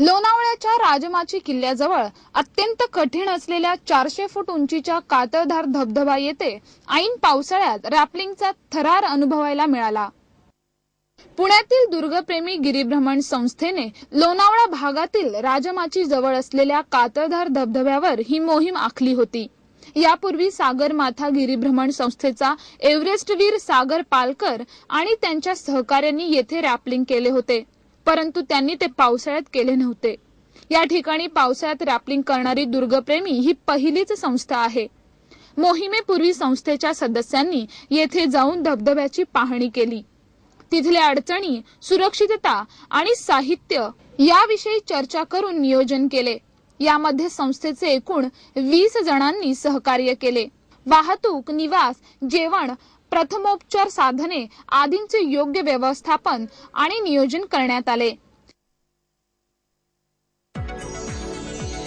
लोणावळ्याच्या राजमाची किल्ल्याजवळ अत्यंत कठीण असलेल्या चारशे फूट उंचीच्या कातळधार धबधबा येथे ऐन पावसाळ्यात रॅपलिंगचा थरार अनुभवायला मिळाला. पुण्यातील दुर्गप्रेमी गिरीभ्रमण संस्थेने लोणावळा भागातील राजमाची जवळ असलेल्या कातळधार धबधब्यावर ही मोहीम आखली होती. यापूर्वी सागर माथा गिरीभ्रमण संस्थेचा एव्हरेस्टवीर सागर पालकर आणि त्यांच्या सहकाऱ्यांनी येथे रॅपलिंग केले होते. परंतु त्यांनी ते पावसाळ्यात केले नव्हते. या ठिकाणी पावसाळ्यात रॅपलिंग करणारी दुर्गप्रेमी ही पहिलीच संस्था आहे. मोहिमेपूर्वी संस्थेच्या सदस्यांनी येथे जाऊन धबधब्याची पाहणी केली. तिथल्या अडचणी सुरक्षितता आणि साहित्य याविषयी चर्चा करून नियोजन केले. यामध्ये संस्थेचे एकूण वीस जणांनी सहकार्य केले. वाहतूक निवास जेवण प्रथमोपचार साधने आदींचे योग्य व्यवस्थापन आणि नियोजन करण्यात आले.